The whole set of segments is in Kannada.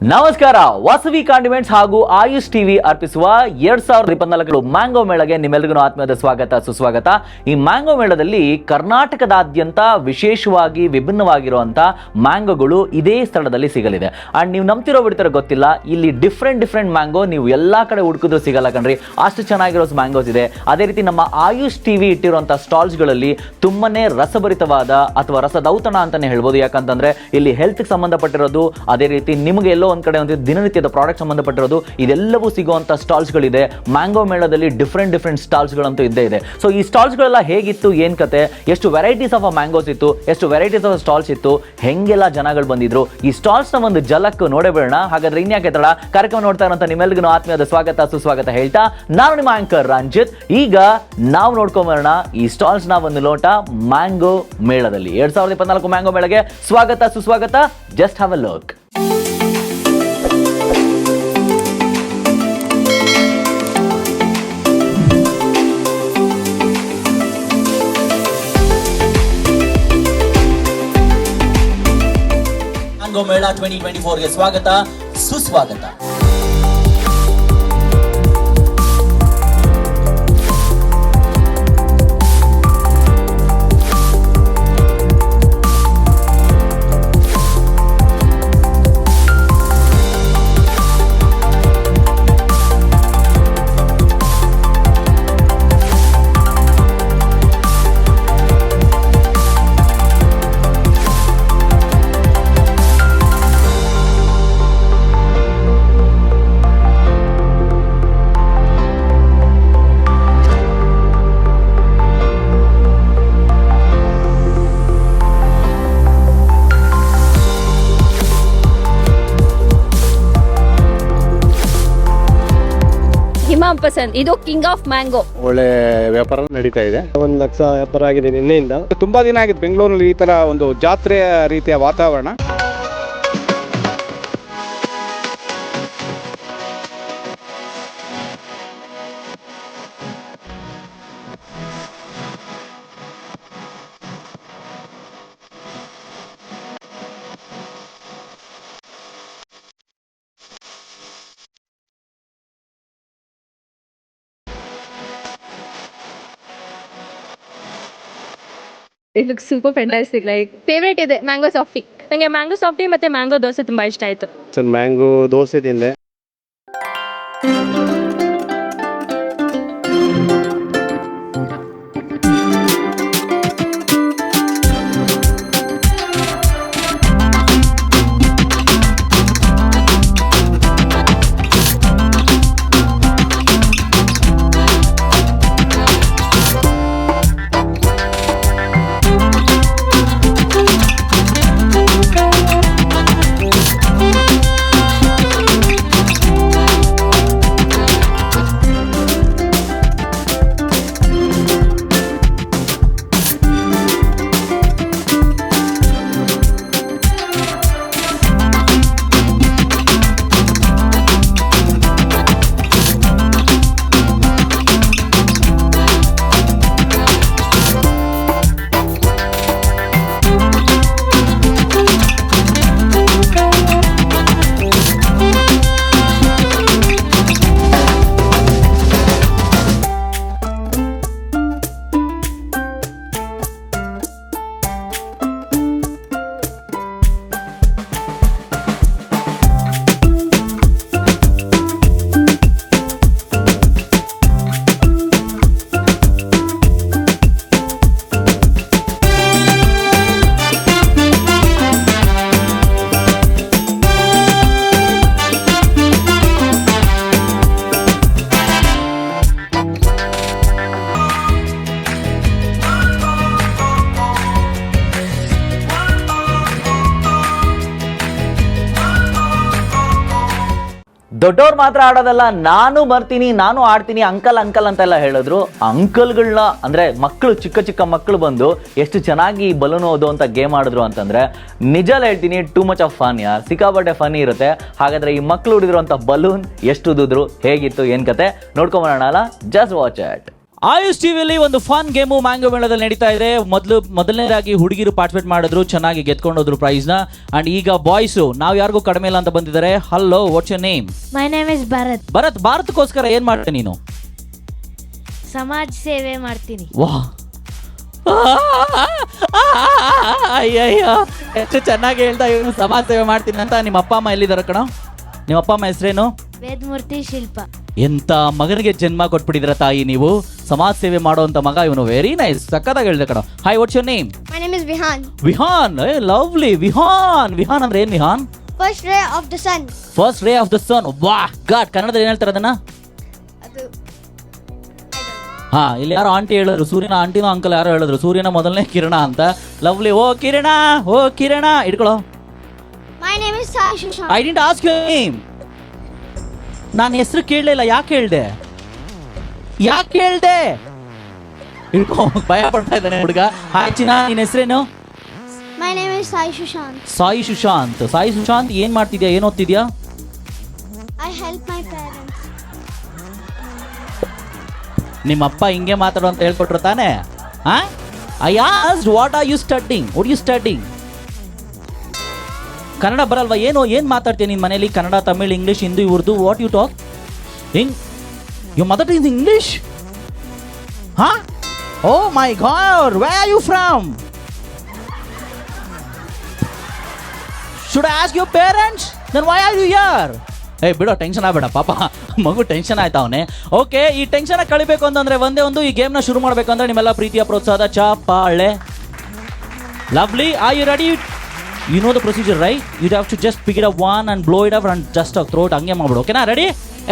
ನಮಸ್ಕಾರ, ವಾಸವಿ ಕಾಂಡಿಮೆಂಟ್ಸ್ ಹಾಗೂ ಆಯುಷ್ ಟಿವಿ ಅರ್ಪಿಸುವ ಎರಡ್ ಸಾವಿರದ ಇಪ್ಪತ್ನಾಲ್ಕರು ಮ್ಯಾಂಗೋ ಮೇಳಗೆ ನಿಮ್ಮೆಲ್ಲರಿಗೂ ಆತ್ಮೀಯದ ಸ್ವಾಗತ, ಸುಸ್ವಾಗತ. ಈ ಮ್ಯಾಂಗೋ ಮೇಳದಲ್ಲಿ ಕರ್ನಾಟಕದಾದ್ಯಂತ ವಿಶೇಷವಾಗಿ ವಿಭಿನ್ನವಾಗಿರುವಂಥ ಮ್ಯಾಂಗೋಗಳು ಇದೇ ಸ್ಥಳದಲ್ಲಿ ಸಿಗಲಿದೆ. ಅಂಡ್ ನೀವು ನಂಬ್ತಿರೋ ಬಿಡ್ತಾರೆ ಗೊತ್ತಿಲ್ಲ, ಇಲ್ಲಿ ಡಿಫ್ರೆಂಟ್ ಡಿಫ್ರೆಂಟ್ ಮ್ಯಾಂಗೋ ನೀವು ಎಲ್ಲಾ ಕಡೆ ಹುಡುಕಿದ್ರು ಸಿಗಲ್ಲ ಕಣ್ರಿ. ಅಷ್ಟು ಚೆನ್ನಾಗಿರೋ ಮ್ಯಾಂಗೋಸ್ ಇದೆ. ಅದೇ ರೀತಿ ನಮ್ಮ ಆಯುಷ್ ಟಿವಿ ಇಟ್ಟಿರುವಂತ ಸ್ಟಾಲ್ಸ್ಗಳಲ್ಲಿ ತುಂಬಾನೇ ರಸಭರಿತವಾದ ಅಥವಾ ರಸದೌತಣ ಅಂತಾನೆ ಹೇಳ್ಬೋದು. ಯಾಕಂತಂದ್ರೆ ಇಲ್ಲಿ ಹೆಲ್ತ್ ಸಂಬಂಧಪಟ್ಟಿರೋದು, ಅದೇ ರೀತಿ ನಿಮಗೆ ಎಲ್ಲೋ ಒಂದ್ ಕಡೆ ಒಂದು ದಿನನಿತ್ಯದ ಪ್ರಾಡಕ್ಟ್ ಸಂಬಂಧಪಟ್ಟಿರೋದು, ಇದೆಲ್ಲವೂ ಸಿಗುವಂತ ಸ್ಟಾಲ್ಸ್ಗಳಿದೆ ಮ್ಯಾಂಗೋ ಮೇಳದಲ್ಲಿ ಡಿಫ್ರೆಂಟ್ ಡಿಫ್ರೆಂಟ್ ಸ್ಟಾಲ್ಸ್ಗಳಂತೂ ಇದ್ದೇ ಇದೆ. ಸೊ ಈ ಸ್ಟಾಲ್ಸ್ಗಳೆಲ್ಲ ಹೇಗಿತ್ತು, ಏನ್ ಕತೆ? ಎಷ್ಟು ವೆರೈಟೀಸ್ ಆಫ್ ಮ್ಯಾಂಗೋಸ್ ಇತ್ತು, ಎಷ್ಟು ವೆರೈಟೀಸ್ ಆಫ್ ಸ್ಟಾಲ್ಸ್ ಇತ್ತು, ಹೆಂಗೆಲ್ಲ ಜನಗಳು ಬಂದಿದ್ರು? ಈ ಸ್ಟಾಲ್ಸ್ನ ಒಂದು ಜಲಕ್ ನೋಡಬೇಡೋಣ ಹಾಗಾದ್ರೆ ಇನ್ಯಾಕೆ ತಡ ಕಾರ್ಯಕ್ರಮ ನೋಡ್ತಾ ಇರೋಂಥ ನಿಮ್ಮೆಲ್ಲಿಗೂ ಆತ್ಮೀಯದ ಸ್ವಾಗತ, ಸುಸ್ವಾಗತ ಹೇಳ್ತಾ. ನಾನು ನಿಮ್ಮ ಆಂಕರ್ ರಂಜಿತ್. ಈಗ ನಾವು ನೋಡ್ಕೊಂಬರೋಣ ಈ ಸ್ಟಾಲ್ಸ್ನ ಒಂದು ಲೋಟ ಮ್ಯಾಂಗೋ ಮೇಳದಲ್ಲಿ. ಎರಡ್ ಸಾವಿರದ ಇಪ್ಪತ್ನಾಲ್ಕು ಮ್ಯಾಂಗೋ ಮೇಳಗೆ ಸ್ವಾಗತ, ಸುಸ್ವಾಗತ. Just have a look mango ಮೇಳ ಟ್ವೆಂಟಿ ಟ್ವೆಂಟಿ ಫೋರ್ಗೆ ಸ್ವಾಗತ ಸುಸ್ವಾಗತ. ಪಸಂದ್ ಇದು ಕಿಂಗ್ ಆಫ್ ಮ್ಯಾಂಗೋ ಒಳ್ಳೆ ವ್ಯಾಪಾರ ನಡೀತಾ ಇದೆ. ಒಂದು ಲಕ್ಷ ವ್ಯಾಪಾರ ಆಗಿದೆ ನಿನ್ನೆಯಿಂದ. ತುಂಬಾ ದಿನ ಆಗಿದೆ ಬೆಂಗಳೂರಲ್ಲಿ ಈ ತರ ಒಂದು ಜಾತ್ರೆಯ ರೀತಿಯ ವಾತಾವರಣ. It look super fantastic like favourite ಇದೆ ಮ್ಯಾಂಗೋ ಸಾಫ್ಟಿ ನನಗೆ ಮ್ಯಾಂಗೋ ಸಾಫ್ಟಿ ಮತ್ತೆ ಮ್ಯಾಂಗೋ ದೋಸೆ ತುಂಬಾ ಇಷ್ಟ ಆಯ್ತು. ಸರ್ ಮ್ಯಾಂಗೋ ದೋಸೆ ತಿಂದೆ. ದೊಡ್ಡವ್ರು ಮಾತ್ರ ಆಡೋದಲ್ಲ, ನಾನು ಬರ್ತೀನಿ, ನಾನು ಆಡ್ತೀನಿ, ಅಂಕಲ್ ಅಂಕಲ್ ಅಂತೆಲ್ಲ ಹೇಳಿದ್ರು. ಅಂಕಲ್ಗಳನ್ನ, ಅಂದ್ರೆ ಮಕ್ಕಳು ಚಿಕ್ಕ ಚಿಕ್ಕ ಮಕ್ಕಳು ಬಂದು ಎಷ್ಟು ಚೆನ್ನಾಗಿ ಬಲೂನ್ ಓದು ಅಂತ ಗೇಮ್ ಆಡಿದ್ರು ಅಂತಂದ್ರೆ ನಿಜ ಹೇಳ್ತೀನಿ ಟೂ ಮಚ್ ಆಫ್ ಫನ್ ಯಾರ್? ಸಿಕ್ಕಾಪಟ್ಟೆ ಫನ್ ಇರುತ್ತೆ. ಹಾಗಾದ್ರೆ ಈ ಮಕ್ಕಳು ಹುಡಿದಿರುವಂತ ಬಲೂನ್ ಎಷ್ಟು ಉದಿದ್ರು, ಹೇಗಿತ್ತು, ಏನು ಕತೆ? ನೋಡ್ಕೊಂಬರೋಣ ಜಸ್ಟ್ ವಾಚ್ ಇಟ್ ಆಯುಷ್ ಟಿವಿಯಲ್ಲಿ ಒಂದು ಫನ್ ಗೇಮು ಮ್ಯಾಂಗೋ ಮೇಳದಲ್ಲಿ ನಡೀತಾ ಇದೆ. ಮೊದಲು ಮೊದಲನೇದಾಗಿ ಹುಡುಗಿರು ಪಾರ್ಟಿಸಿಪೇಟ್ ಮಾಡಿದ್ರು ಚೆನ್ನಾಗಿ ಗೆದ್ಕೊಂಡು ಹೋದ್ರು ಪ್ರೈಸ್ನ ಅಂಡ್ ಈಗ ಬಾಯ್ಸ್ ನಾವು ಯಾರಿಗೂ ಕಡಿಮೆ ಇಲ್ಲ ಅಂತ ಬಂದಿದ್ದಾರೆ. Hello what's your name my name is Bharat Bharat ಭಾರತಕ್ಕೋಸ್ಕರ ಏನ್ ಮಾಡ್ತೀನಿ ನೀನು? ಸಮಾಜ ಸೇವೆ ಮಾಡ್ತೀನಿ. ವಾ ಅಯ್ಯಯ್ಯೋ ಎಷ್ಟು ಚೆನ್ನಾಗಿ ಹೇಳ್ತಾ ಇವನು. ಸಮಾಜ ಸೇವೆ ಮಾಡ್ತೀನಿ ಅಂತ. ನಿಮ್ಮ ಅಪ್ಪ ಅಮ್ಮ ಎಲ್ಲಿದ್ದಾರೆ ಕಣ? ನಿಮ್ಮ ಅಪ್ಪ ಅಮ್ಮ ಹೆಸರೇನು? ವೇದಮೂರ್ತಿ ಶಿಲ್ಪ. ಎಂತ ಮಗನಿಗೆ ಜನ್ಮ ಕೊಟ್ಬಿಟ್ಟಿದ್ರ ತಾಯಿ ನೀವು? ಸಮಾಜ ಸೇವೆ ಮಾಡುವಂತ ಮಗ ಇವನು. ವೆರಿ ನೈಸ್ ಸಕ್ಕತ್ತಾಗಿ ಹೇಳಿದೆ ಕಣ. Hi what's your name my name is Vihaan Vihaan. ಏ ಲವ್ಲಿ ವಿಹಾನ್. ವಿಹಾನ್ ಅಂದ್ರೆ ಏನ್ Vihaan? First ray of the sun. First ray of the sun ವಾ ಗಾಡ್ ಕನ್ನಡದಲ್ಲಿ ಏನ್ ಹೇಳ್ತಾರೆ ಅದನ್ನ? ಅದು ಹಾ ಇಲ್ಲಿ ಯಾರೋ ಆಂಟಿ ಹೇಳಿದ್ರು. ಸೂರ್ಯನ ಆಂಟಿನೋ ಅಂಕಲ್ ಯಾರೋ ಹೇಳಿದ್ರು. ಸೂರ್ಯನ ಮೊದಲನೇ ಕಿರಣ ಅಂತ. ಲವ್ಲಿ ಓ ಕಿರಣ. ಓ ಕಿರಣ. ಇಟ್ಕೊಳ್ಳೋ my name is Sai Shushan. I didn't ask you name ನಾನು ಹೆಸರು ಕೇಳಲಿಲ್ಲ ಯಾಕೆ ಹೇಳ್ದೆ? ಯಾಕೆ ಹೇಳ್ದೆ? ಭಯ ಪಡ್ತಾ ಇದ್ದಾನೆ ಹುಡುಗ. ಹಾಯ್ ಚಿನ್ನ ನಿನ್ನ ಹೆಸರೇನು? My name is Sai Shushan. Sai Sushant. Sai Sushant ಏನ್ ಮಾಡ್ತಿದ್ಯಾ ಏನ್ ಓದ್ತಿದ್ಯಾ? I help my parents. ನಿಮ್ಮ ಅಪ್ಪ ಹಿಂಗೆ ಮಾತಾಡು ಅಂತ ಹೇಳ್ಕೊಟ್ರು ತಾನೆ? I as what are you studying what you studying Kannada ಬರಲ್ವಾ? ಏನು ಏನು ಮಾತಾಡ್ತೀಯ ನಿನ್ನ ಮನೇಲಿ? Kannada Tamil English Hindi Urdu what you talk ಹಿಂಗ್ ಯು ಮದರ್ ಇನ್ ಇಂಗ್ಲೀಷ್ ಹಾ ಓ my way are you from should ask your parents then why are you ಯಾರ್ ಏ ಬಿಡೋ ಟೆನ್ಷನ್ ಆಗಬೇಡ, ಪಾಪ. ಮಗು ಟೆನ್ಷನ್ ಆಯ್ತಾ ಅವನೇ? ಓಕೆ ಈ ಟೆನ್ಷನ್ ಕಳಿಬೇಕು ಅಂತಂದ್ರೆ ಒಂದೇ ಒಂದು ಈ ಗೇಮ್ನ ಶುರು ಮಾಡಬೇಕು ಅಂದ್ರೆ ನಿಮ್ಮೆಲ್ಲ ಪ್ರೀತಿಯ ಪ್ರೋತ್ಸಾಹದ ಚಪ್ಪಾಳೆ lovely I you ready you know the procedure right you have to just pick it up one and blow it up and just throw it ಹಂಗೆ ಮಾಡ್ಬಿಡು ಓಕೆನಾ ready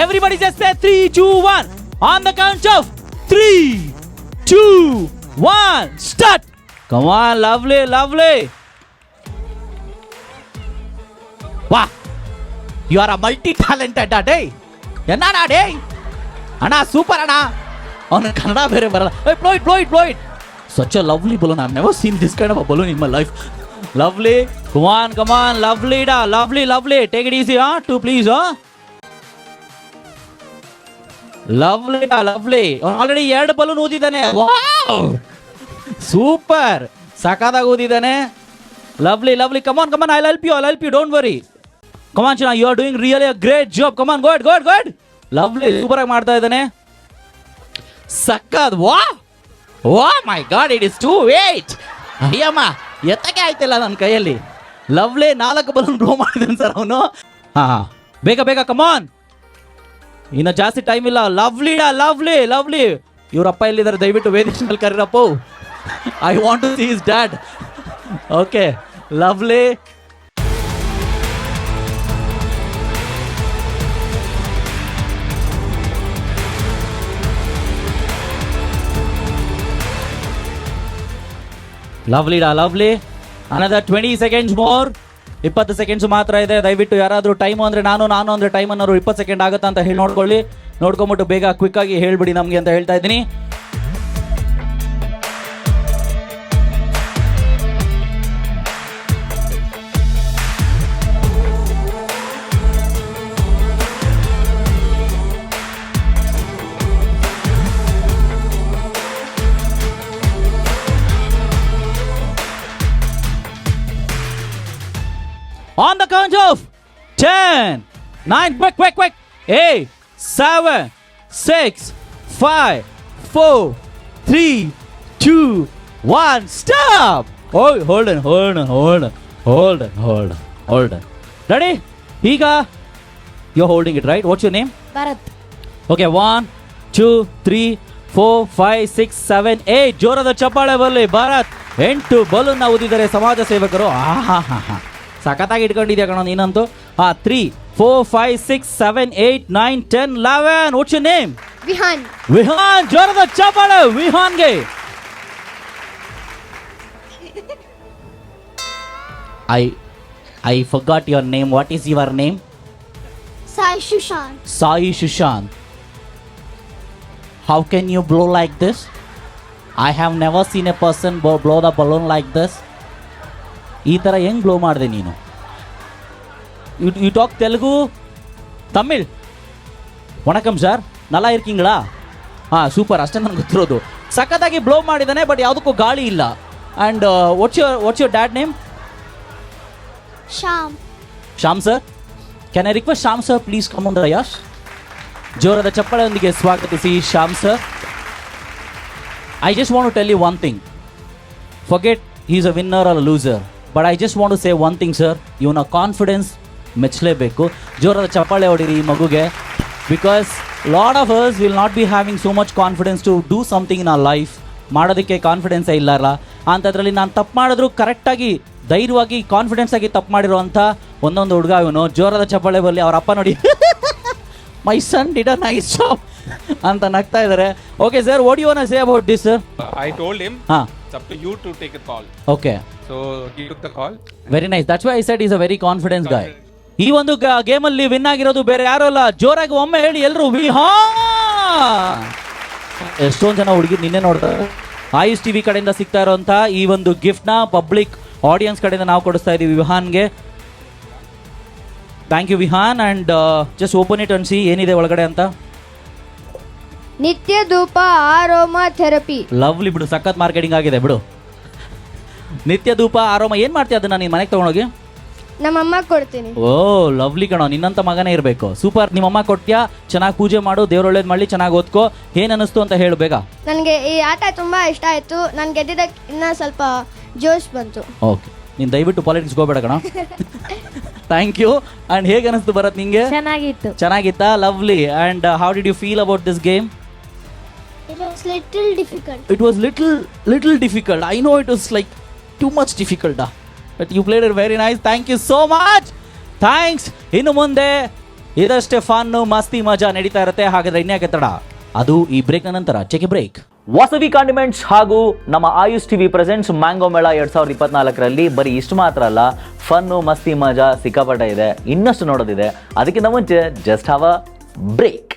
everybody just three two one on the count of three two one start come on lovely lovely wow you are a multi talented day ಎನ್ನ ಡೇ ಅಣ್ಣ ಸೂಪರ್ ಅಣ್ಣ ಅವನ ಕನ್ನಡ ಬೇರೆ ಬರಲ್ಲ blow it blow it blow it such a lovely balloon I never seen this kind of a balloon in my life on, come on come on lovely ಡಾ lovely lovely take it easy huh? Two please huh? Lovely lovely already ಎರಡು ಬಲೂನ್ ಊದಿದ್ದಾನೆ ಸೂಪರ್ ಸಖತ್ತಾಗಿ ಊದಿದ್ದಾನೆ lovely lovely come on come on I help you I help you don't worry come on ಚಿನ್ನ you are doing really a great job come on good good good lovely super ಆಗಿ ಮಾಡ್ತಾ ಇದ್ದಾನೆ. ಸಕ್ಕದ್ wow wow my god it is too weight ಅಯ್ಯಮ್ಮ ಎತ್ತಕ್ಕೆ ಆಯ್ತಿಲ್ಲ ನನ್ನ ಕೈಯಲ್ಲಿ. ಲವ್ಲಿ ನಾಲ್ಕು ಬಲೂನ್ ಬ್ಲೋ ಮಾಡಿದ್ದಾನೆ ಸರ್ ಅವನು. ಹಾ ಹಾ. ಬೇಗ ಬೇಗ ಕಮಾನ್ ಇನ್ನು ಜಾಸ್ತಿ ಟೈಮ್ ಇಲ್ಲ. Lovely lovely lovely. ಇವರಪ್ಪ ಎಲ್ಲಿದ್ದಾರೆ? ದಯವಿಟ್ಟು ವೇದಿಕೆ Kareerappa. I want to see is dad okay lovely. Lovely ಡಾ, lovely. Another twenty seconds more ಇಪ್ಪತ್ತು ಸೆಕೆಂಡ್ಸ್ ಮಾತ್ರ ಇದೆ. ದಯವಿಟ್ಟು ಯಾರಾದರೂ ಟೈಮು ಅಂದರೆ ನಾನು ನಾನು ಅಂದರೆ ಟೈಮ್ ಅನ್ನೋರು ಇಪ್ಪತ್ತು ಸೆಕೆಂಡ್ ಆಗುತ್ತಾ ಅಂತ ಹೇಳಿ ನೋಡ್ಕೊಳ್ಳಿ. ನೋಡ್ಕೊಂಬಿಟ್ಟು ಬೇಗ ಕ್ವಿಕ್ಕಾಗಿ ಹೇಳ್ಬಿಡಿ ನಮಗೆ ಅಂತ ಹೇಳ್ತಾ ಇದ್ದೀನಿ. On the count of 10, 9, quick, quick, quick, 8, 7, 6, 5, 4, 3, 2, 1, stop! Oh, hold on, hold on, hold on, hold on, hold on, hold on. Ready? ಈಗ you're holding it, right? What's your name? Bharat. Okay, one two three four five six seven eight ಜೋರದ ಚಪ್ಪಾಳೆ ಬರಲಿ ಭಾರತ್ ಎಂಟು ಬಲೂನ್ನ ಊದಿದರೆ ಸಮಾಜ ಸೇವಕರು ಆಹಾ ಹಾ ಹಾ ಸಖತ್ತಾಗಿ ಇಟ್ಕೊಂಡಿದ್ಯಾ ಕಣ ನೀನಂತೂ ಹಾ three four five six seven eight nine ten eleven what's you name Vihan. Vihan ಜೋರದ ಚಪ್ಪಾಳೆ ವಿಹಾನ್ಗೆ I I forgot your name what is your name Sai Shushan. Sai Shushan. How can you blow like this? I have never seen a person blow, blow the balloon like this. ಈ ಥರ ಹೆಂಗೆ ಬ್ಲೋ ಮಾಡಿದೆ ನೀನು? You you talk Telugu Tamil. ವಣಕಂ sir ನಲ್ಲ ಇರ್ಕಿಂಗಳಾ? ಹಾಂ ಸೂಪರ್ ಅಷ್ಟೇ ನನಗೆ ಗೊತ್ತಿರೋದು. ಸಖತ್ತಾಗಿ ಬ್ಲೋ ಮಾಡಿದ್ದಾನೆ ಬಟ್ ಯಾವುದಕ್ಕೂ ಗಾಳಿ ಇಲ್ಲ. And what's your what's your dad name Shyam. Shyam sir can I request Shyam sir please come on Rayash ಜೋರದ ಚಪ್ಪಳೆಯೊಂದಿಗೆ ಸ್ವಾಗತಿಸಿ Shyam sir I just want to tell you one thing forget is a winner or a loser but I just want to say one thing sir ಇವನ ಕಾನ್ಫಿಡೆನ್ಸ್ ಮೆಚ್ಚಲೇಬೇಕು. ಜೋರದ ಚಪ್ಪಾಳೆ ಹೊಡಿರಿ ಈ ಮಗುಗೆ. Because lot of us will not be having so much confidence to do something in a life ಮಾಡೋದಕ್ಕೆ ಕಾನ್ಫಿಡೆನ್ಸೇ ಇಲ್ಲಲ್ಲ. ಅಂಥದ್ರಲ್ಲಿ ನಾನು ತಪ್ಪು ಮಾಡಿದ್ರು ಕರೆಕ್ಟಾಗಿ ಧೈರ್ಯವಾಗಿ ಕಾನ್ಫಿಡೆನ್ಸ್ ಆಗಿ ತಪ್ಪು ಮಾಡಿರುವಂಥ ಒಂದೊಂದು ಹುಡುಗ ಇವನು. ಜೋರದ ಚಪ್ಪಾಳೆ ಬರಲಿ ಅವ್ರ ಅಪ್ಪ ನೋಡಿ. My son did a nice job ಅಂತ ನಗ್ತಾ ಇದ್ದಾರೆ okay sir what you want say about this sir I told him ಹಾ. it's up to you to take a call okay So he took the call. Very nice that's why I said is a very confidence guy ಈ ಒಂದು ಗೇಮಲ್ಲಿ ವಿನ್ ಆಗಿರೋದು ಬೇರೆ ಯಾರು ಅಲ್ಲ. ಜೋರಾಗಿ ಒಮ್ಮೆ ಹೇಳಿ ಎಲ್ಲರೂ ವಿಹಾ! ಎಷ್ಟೊಂದು ಜನ ಹುಡುಗಿ ನಿನ್ನೆ ನೋಡ್ತಾರೆ ಆಯುಷ್ ಟಿವಿ ಕಡೆಯಿಂದ ಸಿಗ್ತಾ ಇರುವಂತ ಈ ಒಂದು ಗಿಫ್ಟ್ನ ಪಬ್ಲಿಕ್ ಆಡಿಯನ್ಸ್ ಕಡೆಯಿಂದ ನಾವು ಕೊಡಿಸ್ತಾ ಇದೀವಿ ವಿಹಾನ್ಗೆ. Thank you Vihaan and just open it ಅನ್ಸಿ ಏನಿದೆ ಒಳಗಡೆ ಅಂತ. ನಿತ್ಯ ಧೂಪ ಆರೋಮಾ ಥೆರಪಿ. ಲವ್ಲಿ ಬಿಡು ಸಖತ್ ಮಾರ್ಕೆಟಿಂಗ್ ಆಗಿದೆ ಬಿಡು. ನಿತ್ಯ ಧೂಪ ಆರೋಮ ಏನ್ ಮಾಡ್ತೀಯ ಅದನ್ನ ನೀನ್ ಮನೆಗೆ ನಮ್ಮ ನಮ್ಮಮ್ಮ ಕೊಡ್ತೀನಿ. ಓ ಲವ್ಲಿ ಕಣೋ ನಿನ್ನಂತ ಮಗನೇ ಇರಬೇಕು. ಸೂಪರ್ ನಿಮ್ಮಮ್ಮ ಕೊಟ್ಯಾ ಚೆನ್ನಾಗಿ ಪೂಜೆ ಮಾಡು ದೇವ್ರ ಒಳ್ಳೇದು ಮಾಡಿ ಚೆನ್ನಾಗಿ ಓದ್ಕೋ. ಏನ್ ಅನಿಸ್ತು ಅಂತ ಹೇಳು ಬೇಗ. ನನಗೆ ಈ ಆಟ ತುಂಬಾ ಇಷ್ಟ ಆಯ್ತು. ನಾನು ಗೆದ್ದಿದ್ದಕ್ಕೆ ಇನ್ನ ಸ್ವಲ್ಪ ಜೋಶ್ ಬಂತು. ಓಕೆ. ನೀನ್ ದಯವಿಟ್ಟು ಪಾಲಿಟಿಕ್ಸ್ ಹೋಗ್ಬೇಡ ಕಣ. ಥ್ಯಾಂಕ್ ಯು ಅಂಡ್ ಹೇಗೆ ಅನಿಸ್ತು ಬರತ್ ನಿಂಗೆ? ಚೆನ್ನಾಗಿತ್ತು. ಚೆನ್ನಾಗಿತ್ತಾ lovely? And how did you feel about this game It was little difficult. It was little little difficult I know it was like too much difficult but you played it very nice thank you so much thanks ಇನ್ನು ಮುಂದೆ ಇದಷ್ಟೇ ಫನ್ನು ಮಸ್ತಿ, ಮಜಾ ನಡೀತಾ ಇರುತ್ತೆ. ಹಾಗಾದ್ರೆ ಇನ್ಯಾಕೆ ತಡ ಅದು ಈ ಬ್ರೇಕ್ ನಂತರ. ಚೆಕ್ ಬ್ರೇಕ್ ವಾಸವಿ ಕಾಂಡಿಮೆಂಟ್ಸ್ ಹಾಗೂ ನಮ್ಮ ಆಯುಷ್ ಟಿವಿ ಪ್ರೆಸೆಂಟ್ಸ್ ಮ್ಯಾಂಗೋ ಮೇಳ ಎರಡ್ ಸಾವಿರದ ಇಪ್ಪತ್ನಾಲ್ಕರಲ್ಲಿ. ಬರೀ ಇಷ್ಟು ಮಾತ್ರ ಅಲ್ಲ ಫನ್ನು ಮಸ್ತಿ, ಮಜಾ ಸಿಕ್ಕಾಪಟ್ಟೆ ಇದೆ. ಇನ್ನಷ್ಟು ನೋಡೋದಿದೆ. ಅದಕ್ಕಿಂತ ಮುಂಚೆ ಜಸ್ಟ್ ಹಾವ್ ಬ್ರೇಕ್